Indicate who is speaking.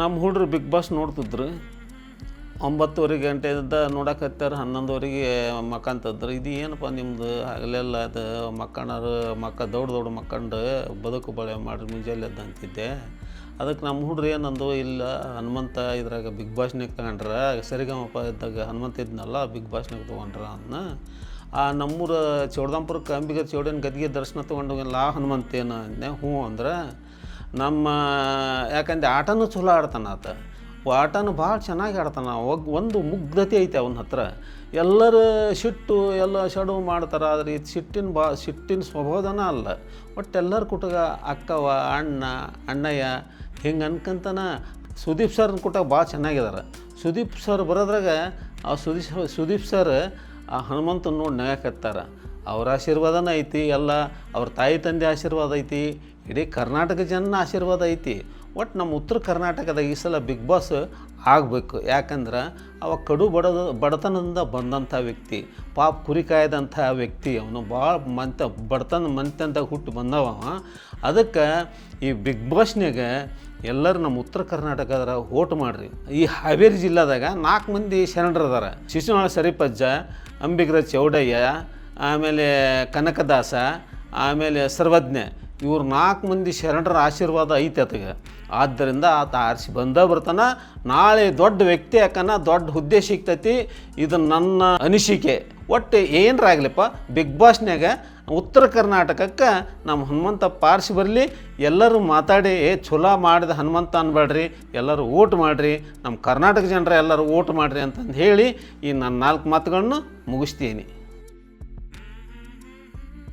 Speaker 1: ನಮ್ಮ ಹುಡ್ರು big boss ನೋಡ್ತಿದ್ರು. ಒಂಬತ್ತುವರೆ ಗಂಟೆಯಿಂದ ನೋಡಕತ್ತಾರ ಹನ್ನೊಂದುವರೆಗೆ ಮಕ್ಕಂತದ್ರು ಇದು ಏನಪ್ಪ ನಿಮ್ಮದು ಹಗಲೆಲ್ಲ ಅದು ಮಕ್ಕಣರು ಮಕ್ಕ ದೊಡ್ಡ ದೊಡ್ಡ ಮಕ್ಕಂಡು ಬದುಕು ಬಳೆ ಮಾಡಿ ಮುಂಜಾನೆ ಅಂತಿದ್ದೆ. ಅದಕ್ಕೆ ನಮ್ಮ ಹುಡ್ರು ಏನಂದು ಇಲ್ಲ, ಹನುಮಂತ ಇದ್ರಾಗ ಬಿಗ್ ಬಾಸ್ನಾಗ ತಗೊಂಡ್ರ, ಸರಿಗಮಪ ಇದ್ದಾಗ ಹನುಮಂತ ಇದ್ನಲ್ಲ, ಬಿಗ್ ಬಾಸ್ನಾಗ ತೊಗೊಂಡ್ರ ಅದನ್ನ ಆ ನಮ್ಮೂರ ಚೌಡದಾಂಪುರಕ್ಕೆ ಅಂಬಿಗರ ಚೌಡನ ಗದ್ಗೆ ದರ್ಶನ ತೊಗೊಂಡೋಗಿಲ್ಲ ಆ ಹನುಮಂತೇನ ಅಂದೆ ಹ್ಞೂ ಅಂದ್ರೆ ನಮ್ಮ, ಯಾಕಂದ್ರೆ ಆಟನೂ ಚಲೋ ಆಡ್ತಾನೆ ಆತ. ಆಟನೂ ಭಾಳ ಚೆನ್ನಾಗಿ ಆಡ್ತಾನೆ. ಒಗ್, ಒಂದು ಮುಗ್ಧತೆ ಐತೆ ಅವನ ಹತ್ರ. ಎಲ್ಲರೂ ಸಿಟ್ಟು ಎಲ್ಲ ಶಡು ಮಾಡ್ತಾರೆ, ಆದರೆ ಇದು ಸಿಟ್ಟಿನ ಬಾ, ಸಿಟ್ಟಿನ ಸ್ವಭಾವದನ ಅಲ್ಲ. ಒಟ್ಟು ಎಲ್ಲರ ಕುಟುಂಬ ಅಕ್ಕವ ಅಣ್ಣ, ಅಣ್ಣಯ್ಯ, ಹಿಂಗೆ ಅನ್ಕಂತನ ಸುದೀಪ್ ಸರ್ನ ಕುಟುಂಬ ಭಾಳ ಚೆನ್ನಾಗಿದ್ದಾರೆ ಸುದೀಪ್ ಸರ್ ಬರೋದ್ರಾಗ ಆ ಸುದೀಪ್ ಸುದೀಪ್ ಸರ್ ಆ ಹನುಮಂತನ ನೋಡಿ ನಗಕತ್ತಾರ ಅವ್ರ ಆಶೀರ್ವಾದನ ಐತಿ, ಎಲ್ಲ ಅವ್ರ ತಾಯಿ ತಂದೆ ಆಶೀರ್ವಾದ ಐತಿ, ಇಡೀ ಕರ್ನಾಟಕ ಜನ ಆಶೀರ್ವಾದ ಐತಿ. ಒಟ್ಟು ನಮ್ಮ ಉತ್ತರ ಕರ್ನಾಟಕದಾಗ ಈ ಸಲ ಬಿಗ್ ಬಾಸ್ ಆಗಬೇಕು. ಯಾಕಂದ್ರೆ ಅವ ಕಡು ಬಡದ, ಬಡತನದಿಂದ ಬಂದಂಥ ವ್ಯಕ್ತಿ, ಪಾಪ ಕುರಿ ಕಾಯ್ದಂಥ ವ್ಯಕ್ತಿ, ಅವನು ಭಾಳ ಮಂತ, ಬಡತನ ಮಂತಂದಾಗ ಹುಟ್ಟು ಬಂದವ. ಅದಕ್ಕೆ ಈ ಬಿಗ್ ಬಾಸ್ನಾಗ ಎಲ್ಲರೂ ನಮ್ಮ ಉತ್ತರ ಕರ್ನಾಟಕದ ಓಟ್ ಮಾಡಿರಿ. ಈ ಹಾವೇರಿ ಜಿಲ್ಲಾದಾಗ ನಾಲ್ಕು ಮಂದಿ ಶರಣರದಾರ. ಶಿಶುನಾಳ ಸರಿಪಜ್ಜ, ಅಂಬಿಗರ ಚೌಡಯ್ಯ ಆಮೇಲೆ ಕನಕದಾಸ, ಆಮೇಲೆ ಸರ್ವಜ್ಞ, ಇವ್ರು ನಾಲ್ಕು ಮಂದಿ ಶರಣರ ಆಶೀರ್ವಾದ ಐತೆ ಆತಗೆ ಆದ್ದರಿಂದ ಆತ ಆರಿಸಿ ಬಂದ ಬರ್ತಾನ. ನಾಳೆ ದೊಡ್ಡ ವ್ಯಕ್ತಿ ಯಾಕನ, ದೊಡ್ಡ ಹುದ್ದೆ ಸಿಗ್ತೈತಿ. ಇದು ನನ್ನ ಅನಿಸಿಕೆ. ಒಟ್ಟು ಏನರಾಗ್ಲಿಪ್ಪ ಬಿಗ್ ಬಾಸ್ನ್ಯಾಗ ಉತ್ತರ ಕರ್ನಾಟಕಕ್ಕೆ ನಮ್ಮ ಹನುಮಂತ ಪಾರ್ಸಿ ಬರಲಿ. ಎಲ್ಲರೂ ಮಾತಾಡಿ, ಏ, ಛಲೋ ಮಾಡಿದ ಹನುಮಂತ ಅನ್ಬೇಡ್ರಿ ಎಲ್ಲರೂ ಓಟ್ ಮಾಡಿರಿ. ನಮ್ಮ ಕರ್ನಾಟಕ ಜನರ ಎಲ್ಲರೂ ಓಟ್ ಮಾಡಿರಿ ಅಂತಂದು ಹೇಳಿ ಈ ನನ್ನ ನಾಲ್ಕು ಮಾತುಗಳನ್ನು ಮುಗಿಸ್ತೀನಿ.